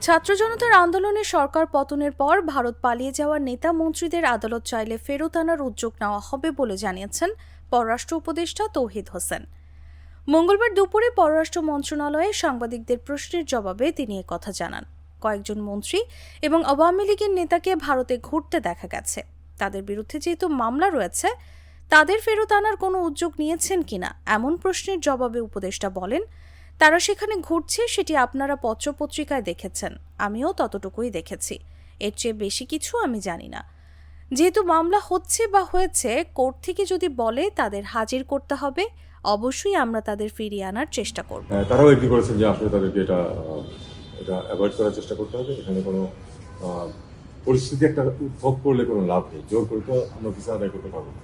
ছাত্র জনতার আন্দোলনে সরকার পতনের পর ভারত পালিয়ে যাওয়া নেতা মন্ত্রীদের আদালত চাইলে ফেরত আনার উদ্যোগ নেওয়া হবে বলে জানিয়েছেন পররাষ্ট্র উপদেষ্টা তৌহিদ হোসেন। মঙ্গলবার দুপুরে পররাষ্ট্র মন্ত্রণালয়ে সাংবাদিকদের প্রশ্নের জবাবে তিনি কথা জানান। কয়েকজন মন্ত্রী এবং আওয়ামী লীগের নেতাকে ভারতে ঘুরতে দেখা গেছে। তাদের বিরুদ্ধে যেহেতু মামলা রয়েছে, তাদের ফেরত আনার কোনো উদ্যোগ নিয়েছেন কিনা এমন প্রশ্নের জবাবে উপদেষ্টা বলেন তারা সেখানে ঘুরছে, সেটি আপনারা পত্রপত্রিকায় দেখেছেন। আমিও ততটুকুই দেখেছি। এর চেয়ে বেশি কিছু আমি জানি না। যেহেতু মামলা হচ্ছে বা হয়েছে, কোর্ট থেকে যদি বলে তাদের হাজির করতে হবে, অবশ্যই আমরা তাদের ফিরিয়ে আনার চেষ্টা করব। তারাও এগ্রি করেছেন যে আসলে তাদেরকে এটা এটা অ্যাভয়েড করার চেষ্টা করতে হবে। এখানে কোনো পরিস্থিতি একটা উদ্ভব করলে কোনো লাভ নেই। জোর করে তো আমরা ভিসা আদায় করতে পারব না।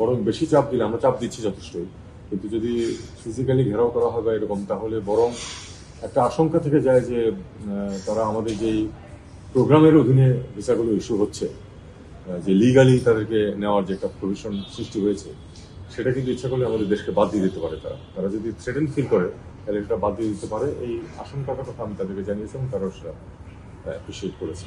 বরং বেশি চাপ দিলে, আমরা চাপ দিচ্ছি যথেষ্টই। কিন্তু যদি ফিজিক্যালি ঘেরাও করা হয় এরকম, তাহলে বরং একটা আশঙ্কা থেকে যায় যে তারা আমাদের যেই প্রোগ্রামের অধীনে ভিসাগুলো ইস্যু হচ্ছে যে লিগালি তাদেরকে নেওয়ার যে একটা প্রভিশন সৃষ্টি হয়েছে, সেটা কিন্তু ইচ্ছা করলে আমাদের দেশকে বাদ দিয়ে দিতে পারে তারা। তারা যদি থ্রেটেন ফিল করে, তাহলে সেটা বাদ দিয়ে দিতে পারে। এই আশঙ্কাটা কথা আমি তাদেরকে জানিয়েছি এবং তারাও সেটা অ্যাপ্রিসিয়েট করেছে